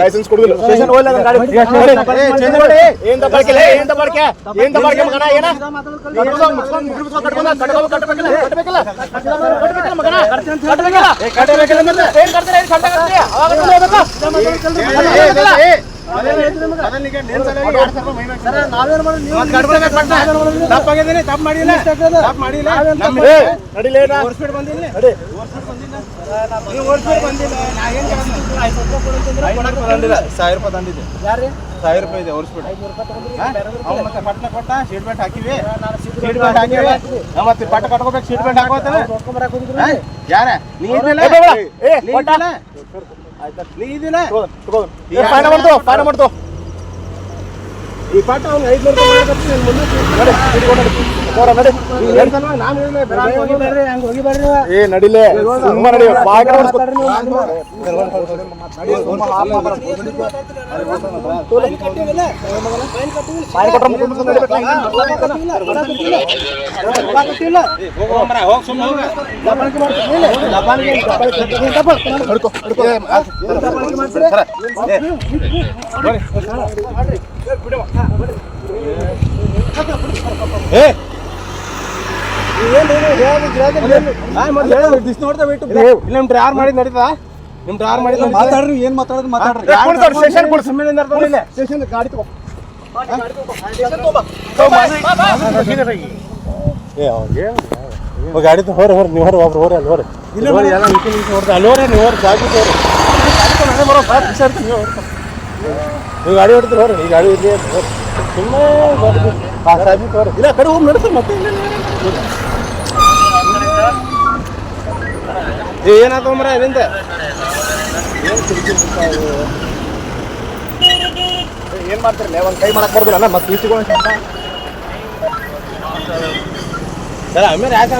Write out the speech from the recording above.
Licence ಕೊಡುದಿಲ್ಲ ಸಾವಿರ ರೂಪಾಯಿ ತಂದಿದ್ದೆ. ಸಾವಿರ ರೂಪಾಯಿ ಇದೆ ಓಡಿಸ್ಬಿಟ್ಟು ಮತ್ತೆ ಪಟ್ನ ಕೊಟ್ಟ ಸೀಟ್ ಬೆಲ್ಟ್ ಹಾಕಿವಿ. ನಾನು ಸೀಟ್ ಸೀಟ್ ಬೆಲ್ಟ್ ಹಾಕಿವಿ ಮತ್ತೆ ಪಟ್ಟ ಕಟ್ಕೋಬೇಕು ಸೀಟ್ ಬೆಲ್ಟ್ ಹಾಕೋತಾನೆ ಯಾರ? ನೀ ನೀ ಫೈನ್ ಮಾಡ್ತು ಫೈನ್ ಮಾಡ್ತು ಈ ಪಾಠ ಅವ್ನು ಐದ್ನೂರು ರೂಪಾಯಿ ಮಾಡಕತ್ತೀನಿ ನೀನು ಮುಂದೆ ನಡಿಲೆ ನಡಿ. ಏ ನಡಿಲೇ. ಸುಮ್ಮ ನಡಿ ಬಾಗ ಇಲ್ಲ ನಿಮ್ ಡ್ರಾರ್ ಮಾಡಿದ್ ನಿಮ್ ಡ್ರಾರ್ ಮಾಡಿದ್ ಮಾತಾಡ್ರಿ ಏನ್ ಮಾತಾಡೋದು ಮಾತಾಡ್ರಿ ಸ್ಟೇಷನ್ ಕೊಡ್ಸು ಸುಮ್ಮನೆ ನಡ್ಕೊಂಡಿಲ್ಲ ಸ್ಟೇಷನ್ ಗಾಡಿ ತಗೋ ಏ ಅವ್ರಿಗೆ ಗಾಡಿ ಹೊರ ಹೊರ ನೀವು ಹೊರ ಒಬ್ರು ಹೊರ ಅಲ್ಲಿ ಹೊರ ಇಲ್ಲ ಹೊರ ಎಲ್ಲ ನಿಂತು ನಿಂತು ಹೊಡ್ದು ಅಲ್ಲಿ ಹೊರ ನೀವು ಹೊರ ಜಾಗಿ ಹೊರ ಬರೋ ಬಿಸಾಡ್ತೀನಿ ನೀವು ಗಾಡಿ ಹೊಡ್ತೀರಿ ಹೊರ ಈ ಗಾಡಿ ಸುಮ್ಮನೆ ಇಲ್ಲ ಕಡೆ ಹೋಗಿ ನಡೆಸ್ತಾರೆ ಮತ್ತೆ ಇಲ್ಲ ಏನಾಯ್ತು ಮರ ಇಲ್ಲಿಂದ ಏನ್ ಮಾಡ್ತಿರಲ್ಲ ಒಂದು ಕೈ ಮಾಡಕ್ ಬರ್ದಿಲ್ಲ ಮತ್ತೆ ಈಸಿಕೊಂಡು ಸರ್ ಆಮೇಲೆ ಯಾಕೆ